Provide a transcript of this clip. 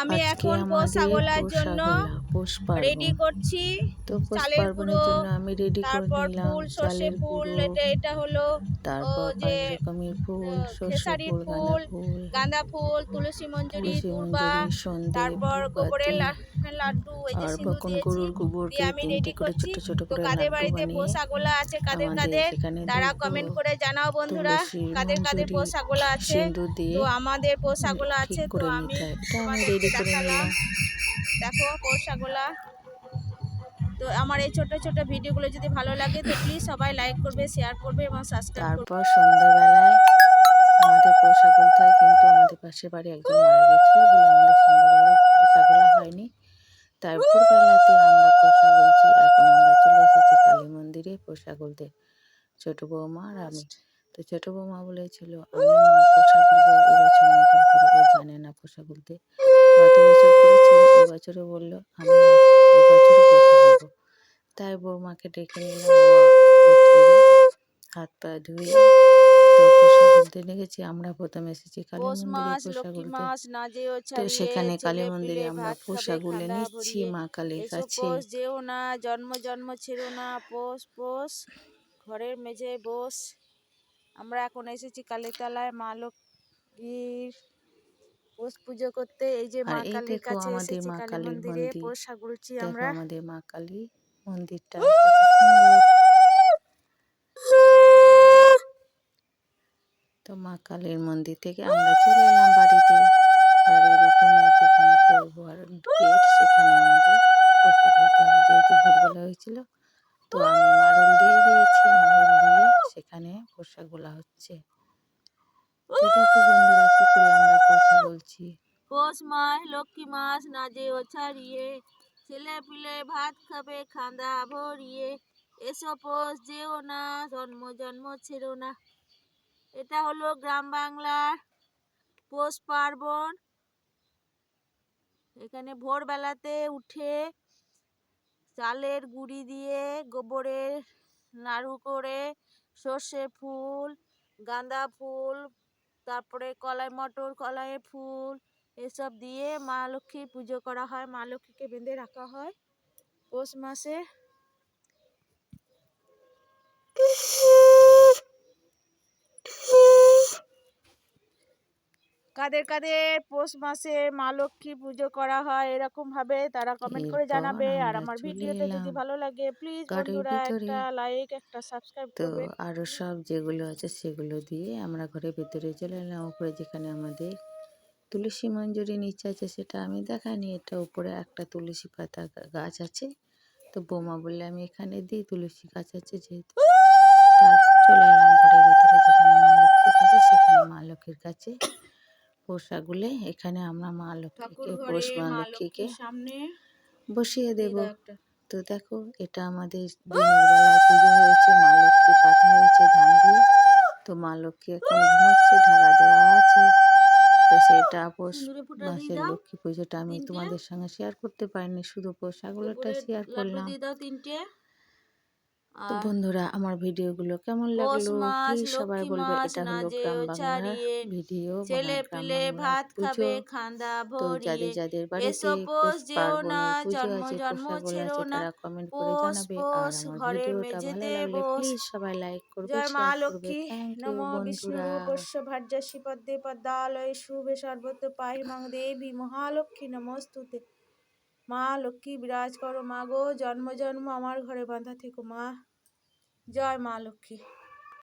আমি এখন আমাদের পোষাগোলার জন্য পৌষ রেডি করছি। তো পৌষ পার্বণের জন্য আমি রেডি করে তারপর নিলাম ফুল সর্ষে চালের ফুল এটা এটা হলো তারপর যে পাঁচ রকমের ফুল সর্ষে ফুল গাঁদা ফুল, তুলসী মঞ্জুরি দুর্বা তারপর গোবরের লা- লাড্ডু এই যে সিঁদুর গরুর গোবর দিয়ে আমি রেডি করছি। ছোট ছোট তো করে কাদের বাড়িতে পোষাগোলা আছে কাদের কাদের? তারা কমেন্ট করে জানাও বন্ধুরা। কাদের কাদের পোষাগোলা আছে? তো আমাদের পোষাগোলা আছে তো আমি রেডি করে নিলাম। দেখো পোষাগোলা তো আমার এই ছোট ছোট ভিডিওগুলো যদি ভালো লাগে তো প্লিজ সবাই লাইক করবে শেয়ার করবে এবং সাবস্ক্রাইব করবে। তারপর সন্ধ্যাবেলায় আমাদের বলতে হয় কিন্তু আমাদের পাশের বাড়ি একজন মারা গেছিল বলে আমাদের সন্ধ্যাবেলায় পোষাগুলো হয়নি। তার ভোরবেলাতে আমরা পোষা বলছি এখন আমরা চলে এসেছি কালী মন্দিরে পোষা বলতে ছোটো বৌমা আর আমি। তো ছোটো বৌমা বলেছিল আমি মা পোষা বলব এবছর নতুন করে জানে না পোষা বলতে গত বছর করেছিল এবছরও বলল আমি এবছরও পোষা তাই বৌমাকে ডেকে নিলাম হাত পা ধুয়ে তো পোষা লেগেছি। আমরা প্রথমে এসেছি কালী পৌষ মন্দিরে পোষা যেও তো সেখানে কালী মন্দিরে আমরা ভাত খাবে পোষাগুলো নিচ্ছি মা কালীর কাছে। যেও না জন্ম জন্ম ছিল না পোষ পোষ ঘরের মেঝে বস। আমরা এখন এসেছি কালীতলায় মা লক্ষ্মীর পোষ পুজো করতে এই যে মা কালীর কাছে আমাদের এসেছি মা কালী মন্দিরে। পোষ সাগুলছি আমরা। আমাদের মা কালী মন্দিরটা তো মা কালীর মন্দির থেকে আমরা চলে এলাম বাড়িতে। বাড়ির উঠোনে যেখানে গেট সেখানে আমাদের পোষা করতে হয়। যেহেতু ভোরবেলা হয়েছিল তো আমি মারল দিয়ে দিয়েছি। মারল দিয়ে সেখানে পোষা গোলা হচ্ছে দেখো বন্ধুরা কি করে আমরা বলছি। পৌষ মাস, লক্ষ্মী মাস না যেও ছাড়িয়ে ছেলে পিলে ভাত খাবে, খান্দা ভরিয়ে। এসো পোষ, যেও না, জন্ম জন্ম ছেড়ো না। এটা হলো গ্রাম বাংলার পৌষ পার্বণ। এখানে ভোরবেলাতে উঠে চালের গুঁড়ি দিয়ে গোবরের নাড়ু করে সর্ষে ফুল, গাঁদা ফুল তারপরে কলাই মটর, কলাইয়ের ফুল এসব দিয়ে মা লক্ষ্মীর পুজো করা হয়। মা লক্ষ্মীকে বেঁধে রাখা হয়। পৌষ মাসে কাদের কাদের পৌষ মাসে মা লক্ষ্মী পুজো করা হয় এরকম ভাবে তারা কমেন্ট করে জানাবে। আর আমার চলে ভিডিওটা যদি ভালো লাগে প্লিজ বন্ধুরা একটা লাইক একটা সাবস্ক্রাইব তো আরও সব যেগুলো আছে সেগুলো দিয়ে আমরা ঘরের ভেতরে চলে এলাম। উপরে যেখানে আমাদের তুলসী মঞ্জুরি নিচে আছে সেটা আমি দেখাইনি। এটা উপরে একটা তুলসী পাতা গাছ আছে। তো বোমা বললে আমি এখানে দিই তুলসী গাছ আছে যেহেতু। তারপর চলে এলাম ঘরের ভিতরে যেখানে মা লক্ষ্মী থাকে সেখানে মা লক্ষ্মীর কাছে। পোষাগুলে এখানে আমরা মা লক্ষ্মীকে পোষ মা লক্ষ্মীকে সামনে বসিয়ে দেব। তো দেখো এটা আমাদের দিনের বেলায় পুজো হয়েছে মা লক্ষ্মী পাতা হয়েছে ধান দিয়ে। তো মা লক্ষ্মী এখন ঘুমোচ্ছে ঢাকা দেওয়া আছে। তো সেটা পৌষ মাসের লক্ষ্মী পুজোটা আমি তোমাদের সঙ্গে শেয়ার করতে পারিনি শুধু গোবরের শেয়ার করলাম। তিনটে। তো বন্ধুরা আমার ভিডিওগুলো কেমন লাগল? প্লিজ সবাই বলবে? এটা হলো গ্রাম বাংলার ভিডিও ছেলে পিলে ভাত খাবে খান্দা যাদের যাদের বাড়িতে পুজো আছে আছে তারা কমেন্ট করে জানাবে। আর আমার ভিডিওটা ভালো লাগলে প্লিজ সবাই লাইক করবে জয় মা শেয়ার করবে। থ্যাংক ইউ বন্ধুরা। শ্রীপদ্মে পদ্মালয় শুভে সর্বত পাহি মাং দেবী মহালক্ষ্মী নমস্তুতে। মা লক্ষ্মী বিরাজ করো মা গো জন্ম জন্ম আমার ঘরে বাঁধা থেকো মা। জয় মা লক্ষ্মী।